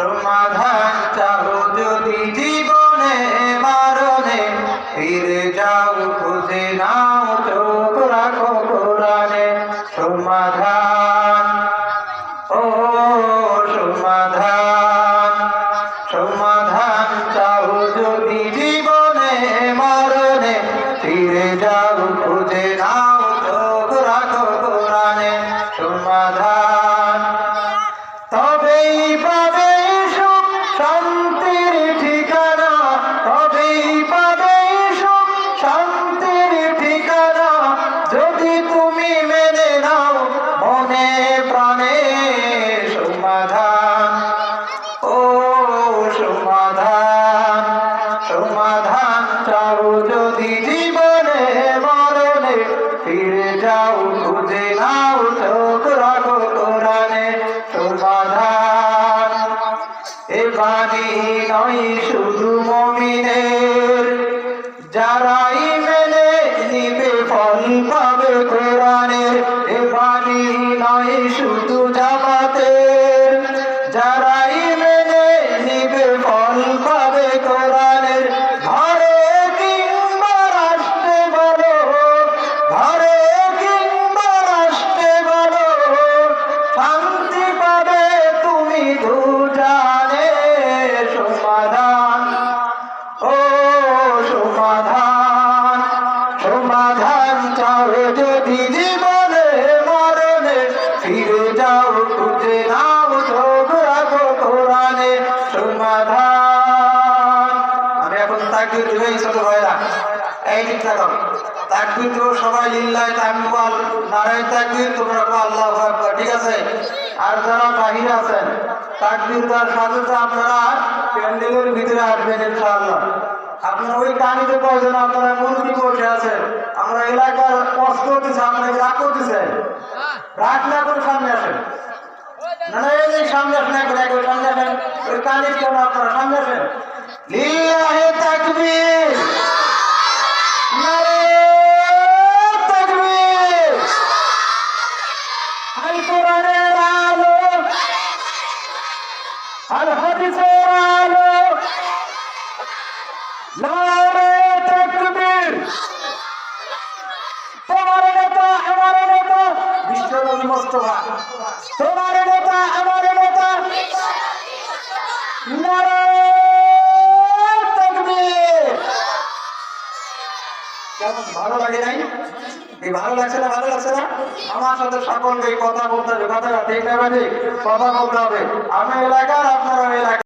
সমাধান চাও যদি জীবনে মারণে, ফিরে যাও খুঁজে নাও চোখ রাখো কোরআনে সমাধান ও সমাধান সমাধান চাও যদি জীবনে মরণে ফিরে যাও খুঁজে নাও যদি তুমি মেনে নাও মনে প্রাণে সমাধান, ও সমাধান সমাধান চাও যদি জীবনে মরণে, ফিরে যাও, খুঁজে নাও, চোখ রাখো কোরআনে সমাধান। এ বাণী নয় শুধু মমিনের, যারাই তাকবির দিবেই ছোট ভাইরা। এই থাকো তাকবির তো সবাই লিল্লাহ তাকবাল নারায়ণ তাকবির, তোমরা কো আল্লাহ আকবার, ঠিক আছে? আর যারা বাহিরে আছেন, তাকবির তার সাথে আপনারা প্যান্ডেলের ভিতরে আসবেন ইনশাআল্লাহ। আপনারা ওই কানিতে কয়জন আপনারা মন্ত্রী বসে আছেন? আমরা এলাকার কষ্ট করতেছি আপনাকে রাগ করতেছেন রাগ না করে সামনে আসেন। না এই সামনে আসেন একবার সামনে আসেন। ওই কানির কেন আপনারা সামনে আসেন? লিল্লাহে তাকবীর। নারে তাকবীর। আল কোরআনের আলো। আল হাদিসের আলো। নারে তাকবীর। তোমার নেতা, আমার নেতা বিশ্বনবী মোস্তফা তোমার নেতা, আমার নেতা নারে তাকবীর কেমন ভালো লাগে নাই এই ভালো লাগছে না, ভালো লাগছে না? আমার সাথে সকলকে কথা বলতে হবে কথা ঠিক না, ঠিক? কথা বলতে হবে। আমি এলাকার।